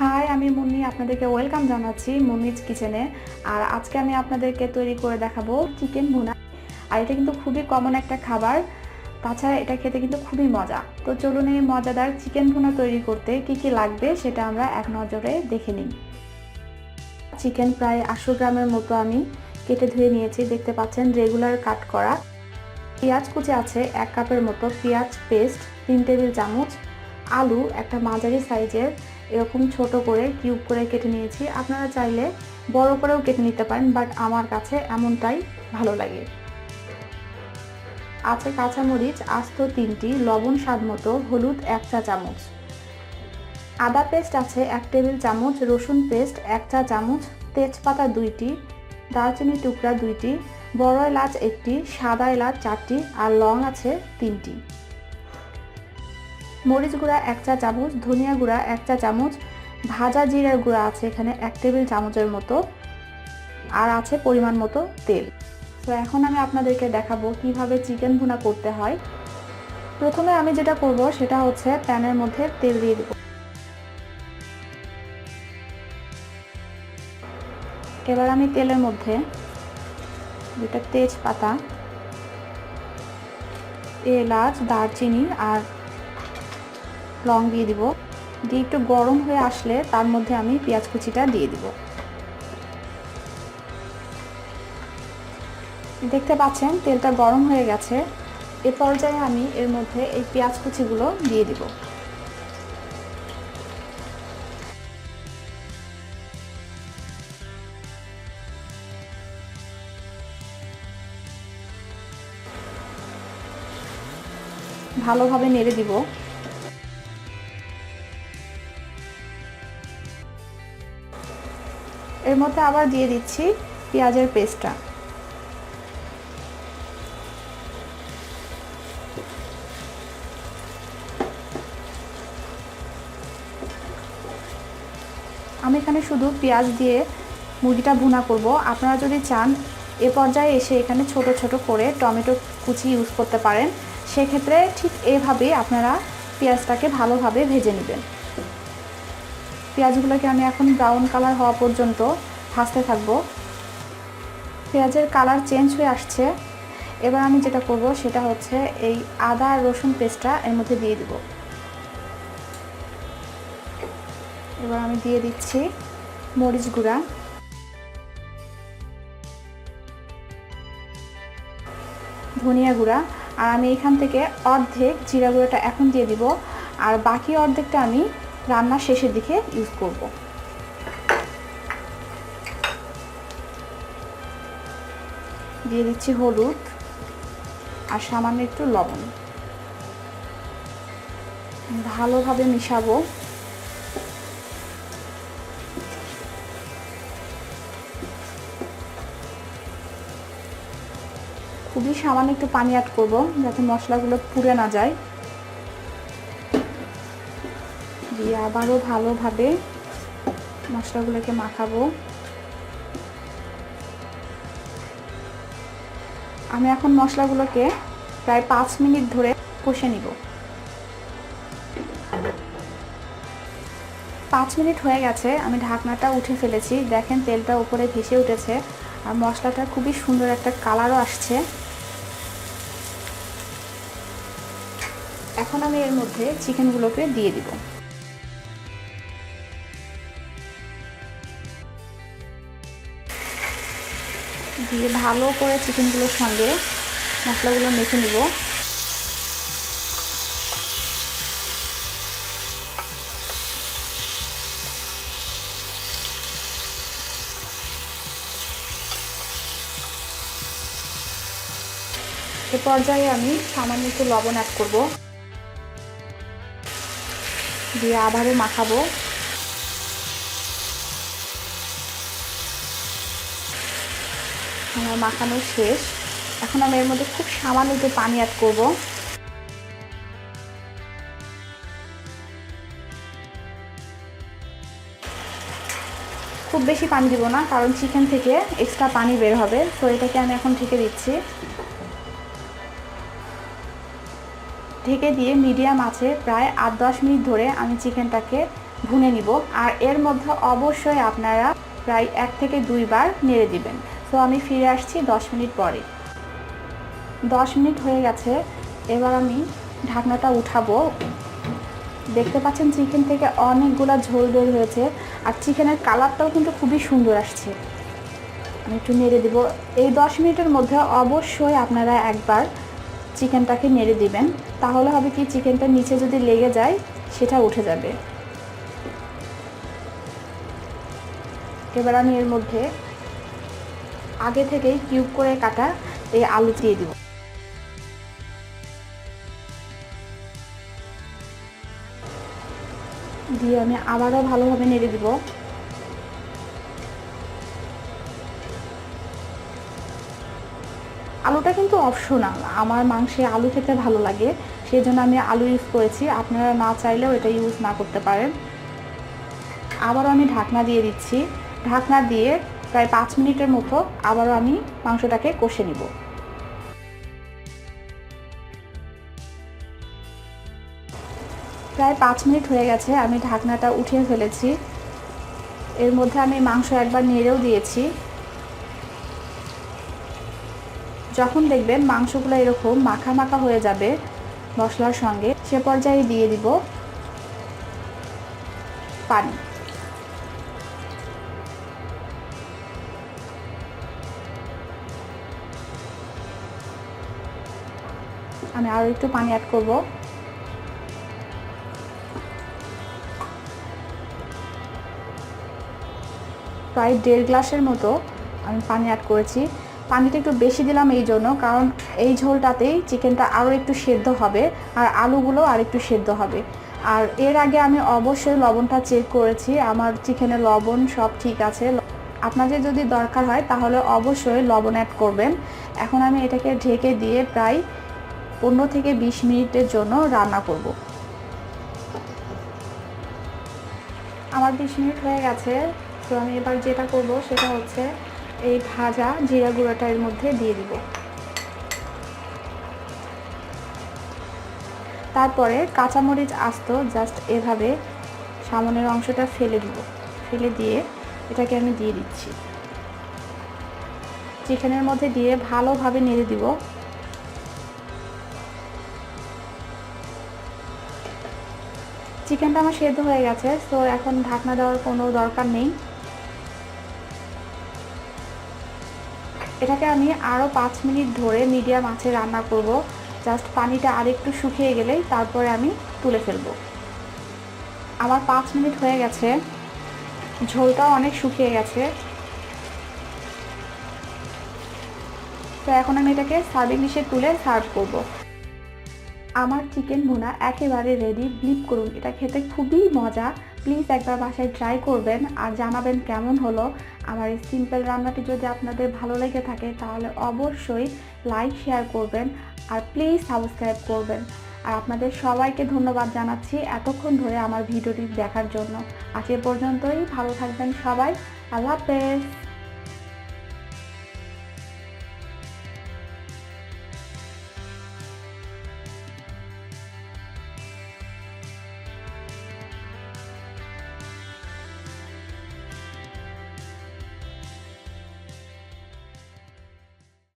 High, আমি মুন্নি আপনাদেরকে welcome জানাচ্ছি মুন্নিজ কিচেনে। আর আজকে আমি আপনাদেরকে তৈরি করে দেখাবো চিকেন ভুনা। আর এটা কিন্তু খুবই কমন একটা খাবার। তাছাড়া এটা খেতে কিন্তু খুবই মজা। তো চলুন এই মজাদার চিকেন ভুনা তৈরি করতে কি কি লাগবে সেটা আমরা এক নজরে দেখে নিই। চিকেন প্রায় আটশো গ্রামের মতো আমি কেটে ধুয়ে নিয়েছি। দেখতে পাচ্ছেন রেগুলার কাট করা। পেঁয়াজ কুচি আছে এক কাপের মতো। পেঁয়াজ পেস্ট তিন টেবিল চামচ। আলু একটা মাঝারি সাইজের এরকম ছোট করে কিউব করে কেটে নিয়েছি। আপনারা চাইলে বড় করেও কেটে নিতে পারেন, বাট আমার কাছে এমনটাই ভালো লাগে। আছে কাঁচামরিচ, আস্ত তিনটি, লবণ স্বাদ মতো, হলুদ এক চা চামচ। আদা পেস্ট আছে এক টেবিল চামচ, রসুন পেস্ট এক চা চামচ, তেজপাতা দুইটি, দারচিনি টুকরা দুইটি, বড় এলাচ একটি, সাদা এলাচ চারটি, আর লং আছে তিনটি। মরিচ গুঁড়া এক চা চামচ, ধনিয়া গুঁড়া এক চা চামচ, ভাজা জিরার গুঁড়া আছে এখানে এক টেবিল চামচের মতো, আর আছে পরিমাণ মতো তেল। তো এখন আমি আপনাদেরকে দেখাবো কীভাবে চিকেন ভুনা করতে হয়। প্রথমে আমি যেটা করব সেটা হচ্ছে প্যানের মধ্যে তেল দিয়ে দেব। এবার আমি তেলের মধ্যে দুটা তেজপাতা, এলাচ, দারচিনি আর লং দিয়ে দিব। দিয়ে একটু গরম হয়ে আসলে তার মধ্যে আমি পেঁয়াজ কুচিটা দিয়ে দিব। দেখতে পাচ্ছেন, তেলটা গরম হয়ে গেছে। এ পর্যায়ে আমি এর মধ্যে এই পেঁয়াজ কুচিগুলো দিয়ে দিব। ভালোভাবে নেড়ে দিব। এর মধ্যে আবার দিয়ে দিচ্ছি পেঁয়াজের পেস্টটা। আমি এখানে শুধু পেঁয়াজ দিয়ে মুরগিটা ভুনা করব। আপনারা যদি চান, এ পর্যায়ে এসে এখানে ছোট ছোট করে টমেটো কুচি ইউজ করতে পারেন। সেক্ষেত্রে ঠিক এভাবেই আপনারা পেঁয়াজটাকে ভালোভাবে ভেজে নেবেন। পেঁয়াজগুলোকে আমি এখন ব্রাউন কালার হওয়া পর্যন্ত ভাজতে থাকব। পেঁয়াজের কালার চেঞ্জ হয়ে আসছে। এবার আমি যেটা করব সেটা হচ্ছে এই আদা আর রসুন পেস্টটা এর মধ্যে দিয়ে দিব। এবার আমি দিয়ে দিচ্ছি মরিচ গুঁড়া। ধনিয়া গুঁড়া। আর আমি এখান থেকে অর্ধেক জিরা গুঁড়োটা এখন দিয়ে দিব। আর বাকি অর্ধেকটা আমি রান্নার শেষের দিকে ইউজ করব। দিয়ে দিচ্ছি হলুদ আর সামান্য একটু লবণ। ভালোভাবে মিশাবো। খুবই সামান্য একটু পানি অ্যাড করব যাতে মশলাগুলো পুড়ে না যায়। দিয়ে আবারও ভালোভাবে মশলাগুলোকে মাখাবো। আমি এখন মশলাগুলোকে প্রায় পাঁচ মিনিট ধরে কষে নিব। পাঁচ মিনিট হয়ে গেছে, আমি ঢাকনাটা উঠে ফেলেছি। দেখেন তেলটা উপরে ভেসে উঠেছে আর মশলাটা খুবই সুন্দর একটা কালারও আসছে। এখন আমি এর মধ্যে চিকেনগুলোকে দিয়ে দিব। দিয়ে ভালো করে চিকেনগুলোর সঙ্গে মশলাগুলো মেখে নিব। এ পর্যায়ে আমি সামান্য একটু লবণ অ্যাড করব। দিয়ে আবারও মাখাবো। আমার মাখানো শেষ। এখন আমি এর মধ্যে খুব সামান্য একটু পানি অ্যাড করব। খুব বেশি পানি দিব না, কারণ চিকেন থেকে এক্সট্রা পানি বের হবে। তো এটাকে আমি এখন ঢেকে দিচ্ছি। ঢেকে দিয়ে মিডিয়াম আছে, প্রায় আট দশ মিনিট ধরে আমি চিকেনটাকে ভুনে নিব। আর এর মধ্যে অবশ্যই আপনারা প্রায় এক থেকে দুইবার নেড়ে দিবেন। তো আমি ফিরে আসছি দশ মিনিট পরে। দশ মিনিট হয়ে গেছে, এবার আমি ঢাকনাটা উঠাবো। দেখতে পাচ্ছেন চিকেন থেকে অনেকগুলো ঝোল বের হয়েছে, আর চিকেনের কালারটাও কিন্তু খুবই সুন্দর আসছে। আমি একটু নেড়ে দিব। এই দশ মিনিটের মধ্যে অবশ্যই আপনারা একবার চিকেনটাকে নেড়ে দিবেন। তাহলে হবে কি, চিকেনটা নিচে যদি লেগে যায়, সেটা উঠে যাবে। এবার আমি এর মধ্যে আগে থেকেই কিউব করে কাটা এই আলু দিয়ে দিব। দিয়ে আমি আবারও ভালোভাবে নেড়ে দিব। আলুটা কিন্তু অপশনাল, আমার মাংসে আলু খেতে ভালো লাগে সেই জন্য আমি আলু ইউজ করেছি, আপনারা না চাইলেও এটা ইউজ না করতে পারেন। আবারও আমি ঢাকনা দিয়ে দিচ্ছি। ঢাকনা দিয়ে প্রায় পাঁচ মিনিটের মতো আবারও আমি মাংসটাকে কষে নিব। প্রায় পাঁচ মিনিট হয়ে গেছে, আমি ঢাকনাটা উঠিয়ে ফেলেছি। এর মধ্যে আমি মাংস একবার নেড়েও দিয়েছি। যখন দেখবেন মাংসগুলো এরকম মাখা মাখা হয়ে যাবে মশলার সঙ্গে, সে পর্যায়ে দিয়ে দিব পানি। আমি আরও একটু পানি অ্যাড করব। প্রায় দেড় গ্লাসের মতো আমি পানি অ্যাড করেছি। পানিটা একটু বেশি দিলাম এই জন্য, কারণ এই ঝোলটাতেই চিকেনটা আরও একটু সেদ্ধ হবে, আর আলুগুলো আর একটু সেদ্ধ হবে। আর এর আগে আমি অবশ্যই লবণটা চেক করেছি, আমার চিকেনের লবণ সব ঠিক আছে। আপনাদের যদি দরকার হয়, তাহলে অবশ্যই লবণ অ্যাড করবেন। এখন আমি এটাকে ঢেকে দিয়ে প্রায় পনেরো থেকে বিশ মিনিটের জন্য রান্না করব। আমার বিশ মিনিট হয়ে গেছে, তো আমি এবার যেটা করব সেটা হচ্ছে এই ভাজা জিরা গুঁড়োটা এর মধ্যে দিয়ে দিব। তারপরে কাঁচামরিচ আস্ত জাস্ট এভাবে সামনের অংশটা ফেলে দিব। ফেলে দিয়ে এটাকে আমি দিয়ে দিচ্ছি। চিকেনের মধ্যে দিয়ে ভালোভাবে নেড়ে দিব চিকেনটা আমার সেদ্ধ হয়ে গেছে, তো এখন ঢাকনা দেওয়ার কোনো দরকার নেই। এটাকে আমি আরও পাঁচ মিনিট ধরে মিডিয়াম আঁচে রান্না করব। জাস্ট পানিটা আরেকটু শুকিয়ে গেলেই তারপরে আমি তুলে ফেলব। আমার পাঁচ মিনিট হয়ে গেছে। ঝোলটাও অনেক শুকিয়ে গেছে। তো এখন আমি এটাকে সার্ভিং ডিশে তুলে সার্ভ করব। আমার চিকেন ভুনা একেবারে রেডি ব্লিপ করুন। এটা খেতে খুবই মজা। প্লিজ একবার বাসায় ট্রাই করবেন আর জানাবেন কেমন হলো। আমার এই সিম্পল রান্নাটি যদি আপনাদের ভালো লেগে থাকে, তাহলে অবশ্যই লাইক শেয়ার করবেন আর প্লিজ সাবস্ক্রাইব করবেন। আর আপনাদের সবাইকে ধন্যবাদ জানাচ্ছি এতক্ষণ ধরে আমার ভিডিওটি দেখার জন্য। আজ এ পর্যন্তই। ভালো থাকবেন সবাই। আল্লাহ হাফেজ।